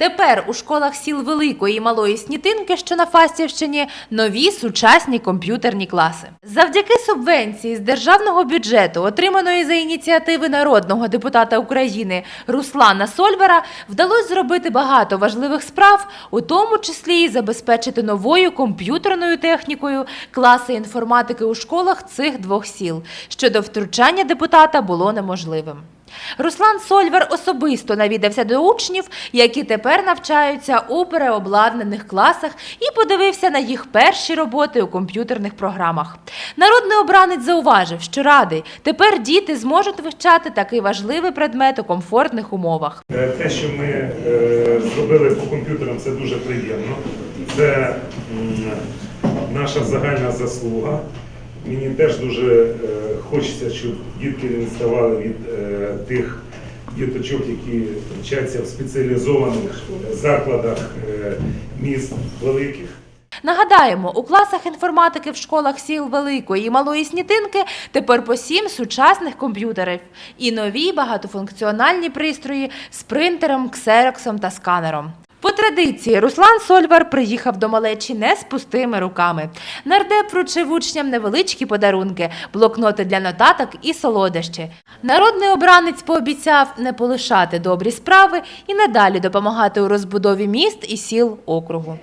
Тепер у школах сіл Великої і Малої Снітинки, що на Фастівщині, нові сучасні комп'ютерні класи. Завдяки субвенції з державного бюджету, отриманої за ініціативи народного депутата України Руслана Сольвера, вдалося зробити багато важливих справ, у тому числі і забезпечити новою комп'ютерною технікою класи інформатики у школах цих двох сіл, що до втручання депутата було неможливим. Руслан Сольвер особисто навідався до учнів, які тепер навчаються у переобладнаних класах, і подивився на їх перші роботи у комп'ютерних програмах. Народний обранець зауважив, що радий тепер діти зможуть вивчати такий важливий предмет у комфортних умовах. Е, Те, що ми е, зробили по комп'ютерам, це дуже приємно. Це наша загальна заслуга. Мені теж дуже е, хочеться, щоб дітки не відставали від е, тих діточок, які вчаться в спеціалізованих закладах е, міст великих. Нагадаємо, у класах інформатики в школах сіл Великої і Малої Снітинки тепер по сім сучасних комп'ютерів і нові багатофункціональні пристрої з принтером, ксероксом та сканером. Традиції Руслан Сольвар приїхав до малечі не з пустими руками. Нардеп вручив учням невеличкі подарунки, блокноти для нотаток і солодощі. Народний обранець пообіцяв не полишати добрі справи і надалі допомагати у розбудові міст і сіл округу.